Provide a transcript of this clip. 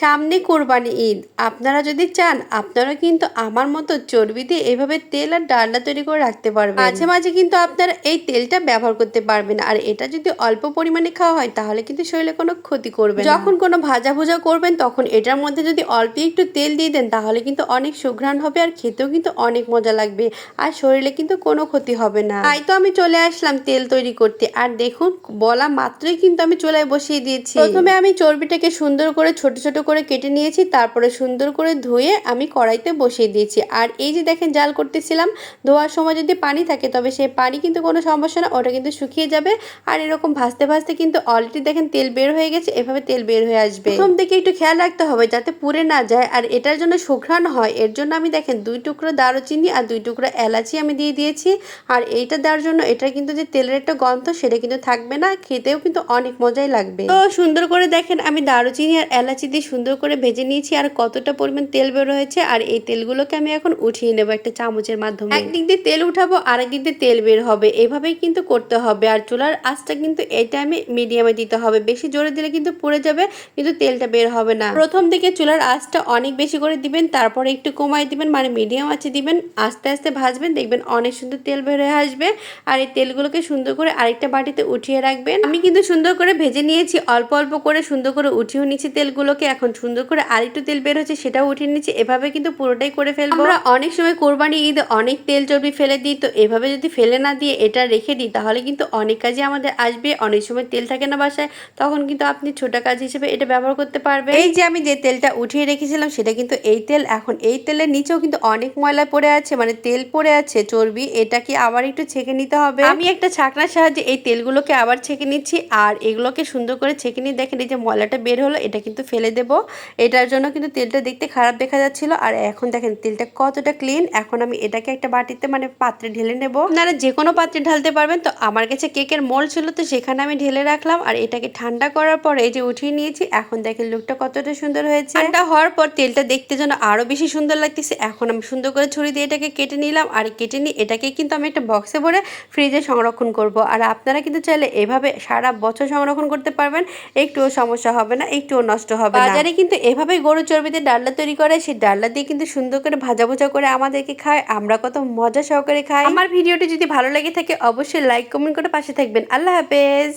সামনে কোরবানি ঈদ। আপনারা যদি চান, আপনারা কিন্তু আমার মতো চর্বি দিয়ে এভাবে তেল আর ডালনা তৈরি করে রাখতে পারবেন। মাঝে মাঝে কিন্তু আপনারা এই তেলটা ব্যবহার করতে পারবেন আর এটা যদি অল্প পরিমাণে খাওয়া হয়, তাহলে কিন্তু শরীরে কোনো ক্ষতি করবে যখন কোনো ভাজা ভুজা করবেন, তখন এটার মধ্যে যদি অল্প একটু তেল দিয়ে দেন, তাহলে কিন্তু অনেক সুঘ্রাণ হবে আর খেতেও কিন্তু অনেক মজা লাগবে। আর শরীরে কিন্তু কোনো ক্ষতি হবে না। তাই তো আমি চলে আসলাম তেল তৈরি করতে। আর দেখুন, বলা মাত্রই কিন্তু আমি চুলায় বসিয়ে দিয়েছি। প্রথমে আমি চর্বিটাকে সুন্দর করে ছোট ছোট করে কেটে নিয়েছি, তারপরে সুন্দর করে ধুয়ে আমি কড়াইতে বসিয়ে দিয়েছি। আর এই যে দেখেন জাল করতেছিলাম, ধোয়ার সময় যদি পানি থাকে তবে সেই পানি কিন্তু কোনো সমস্যা না, ওটা কিন্তু শুকিয়ে যাবে। আর এরকম ভাজতে ভাজতে কিন্তু অলরেডি দেখেন তেল বের হয়ে গেছে, এভাবে তেল বের হয়ে আসবে। প্রথম থেকে একটু খেয়াল রাখতে হবে যাতে পুড়ে না যায়, আর এটার জন্য সুঘ্রাণ হয়, এর জন্য আমি দেখেন দুই টুকরো দারুচিনি আর দুই টুকরো এলাচি আমি দিয়ে দিয়েছি। আর এইটা দেওয়ার জন্য এটা কিন্তু যে তেলের একটা গন্ধ সেটা কিন্তু থাকবে না, খেতেও কিন্তু অনেক মজাই লাগবে। তো সুন্দর করে দেখেন আমি দারুচিনি আর এলাচি দিয়ে সুন্দর করে ভেজে নিয়েছি আর কতটা পরিমাণ তেল বের হয়েছে আর এই তেলগুলোকে আমি এখন উঠিয়ে নেব একটা চামচের মাধ্যমে। একদিক দিয়ে তেল উঠাবো আর একদিক দিয়ে তেল বের হবে। এভাবেই কিন্তু করতে হবে আর চুলার আঁচটা কিন্তু এই টাইমে মিডিয়ামে দিতে হবে। বেশি জোরে দিলে কিন্তু পুড়ে যাবে, কিন্তু তেলটা বের হবে না। প্রথম দিকে চুলার আঁচটা অনেক বেশি করে দিবেন, তারপরে একটু কমাই দিবেন মানে মিডিয়াম আঁচে দিবেন, আস্তে আস্তে ভাজবেন, দেখবেন অনেক সুন্দর তেল বের হয়ে আসবে। আর এই তেলগুলোকে সুন্দর করে আরেকটা বাটিতে উঠিয়ে রাখবেন। আমি কিন্তু সুন্দর করে ভেজে নিয়েছি, অল্প অল্প করে সুন্দর করে উঠিয়েও নিচ্ছি তেলগুলোকে। এখন সুন্দর করে আরেকটু তেল বের হচ্ছে সেটাও উঠিয়ে নিচ্ছি। এভাবে কিন্তু পুরোটাই করে ফেলব। আমরা অনেক সময় কোরবানি ঈদে অনেক তেল চর্বি ফেলে দিই তো এভাবে যদি ফেলে না দিয়ে এটা রেখে দিই তাহলে কিন্তু অনেক কাজে আমাদের আসবে। অনেক সময় তেল থাকে না বাসায় তখন কিন্তু আপনি ছোট কাজ হিসেবে এটা ব্যবহার করতে পারবে এই যে আমি যে তেলটা উঠিয়ে রেখেছিলাম সেটা কিন্তু এই তেল এখন এই তেলের নিচেও কিন্তু অনেক ময়লা পড়ে আছে মানে তেল পড়ে আছে চর্বি এটাকে আবার একটু ছেঁকে নিতে হবে? আমি একটা ছাকনার সাহায্যে এই তেলগুলোকে আবার ছেঁকে নিচ্ছি আর এগুলোকে সুন্দর করে ছেঁকে নিয়ে দেখেন এই যে ময়লাটা বের হলো এটা কিন্তু ফেলে দেব। এটার জন্য কিন্তু তেলটা দেখতে খারাপ দেখা যাচ্ছিল। আর এখন দেখেন, তেলটা কতটা ক্লিন এখন আমি এটাকে একটা বাটিতে মানে পাত্রে ঢেলে নেব। আপনারা যে কোনো পাত্রে ঢালতে পারবেন। তো আমার কাছে কেকের মোল ছিল, তো সেখানে আমি ঢেলে রাখলাম। আর এটাকে ঠান্ডা করার পর এই যে উঠিয়ে নিয়েছি, এখন দেখেন লুকটা কতটা সুন্দর হয়েছে। ঠান্ডা হওয়ার পর তেলটা দেখতে যেন আরও বেশি সুন্দর লাগতেছে। এখন আমি সুন্দর করে ছুরি দিয়ে এটাকে কেটে নিলাম। আর কেটে নিয়ে এটাকে কিন্তু আমি একটা বক্সে ভরে ফ্রিজে সংরক্ষণ করব। আর আপনারা কিন্তু চাইলে এভাবে সারা বছর সংরক্ষণ করতে পারবেন। একটুও সমস্যা হবে না, একটুও নষ্ট হবে না। বাজারে কিন্তু এভাবেই গরু চর্বিতে ডাল্লা তৈরি করে, সেই ডাল্লা দিয়ে কিন্তু সুন্দর করে ভাজা ভোজা করে আমাদেরকে খায়। আমরা কত মজা সহকারে খাই। আমার ভিডিওটি যদি ভালো লাগে থাকে, অবশ্যই লাইক কমেন্ট করে পাশে থাকবেন। আল্লাহ হাফেজ!